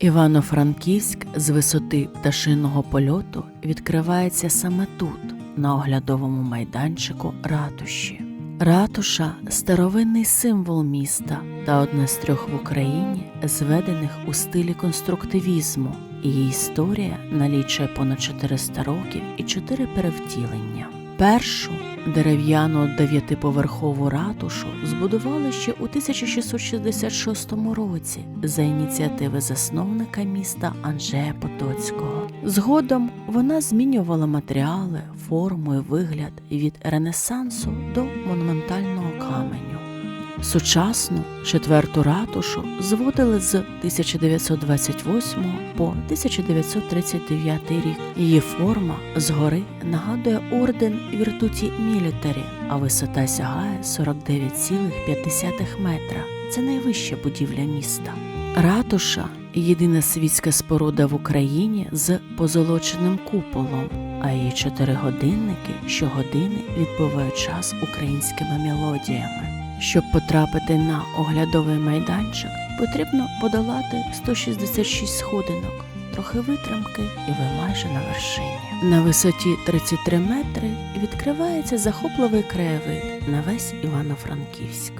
Івано-Франківськ з висоти пташиного польоту відкривається саме тут, на оглядовому майданчику ратуші. Ратуша старовинний символ міста та одне з трьох в Україні, зведених у стилі конструктивізму. Її історія налічує понад 400 років і 4 перевтілення. Першу дерев'яну дев'ятиповерхову ратушу збудували ще у 1666 році за ініціативи засновника міста Анжея Потоцького. Згодом вона змінювала матеріали, форму і вигляд від ренесансу до монументального каменю. Сучасну четверту ратушу зводили з 1928 по 1939 рік. Її форма згори нагадує орден Віртуті Мілітарі, а висота сягає 49,5 метра. Це найвища будівля міста. Ратуша єдина світська споруда в Україні з позолоченим куполом, а її чотири годинники щогодини відбивають час українськими мелодіями. Щоб потрапити на оглядовий майданчик, потрібно подолати 166 сходинок, трохи витримки, і ви майже на вершині. На висоті 33 метри відкривається захопливий краєвид на весь Івано-Франківськ.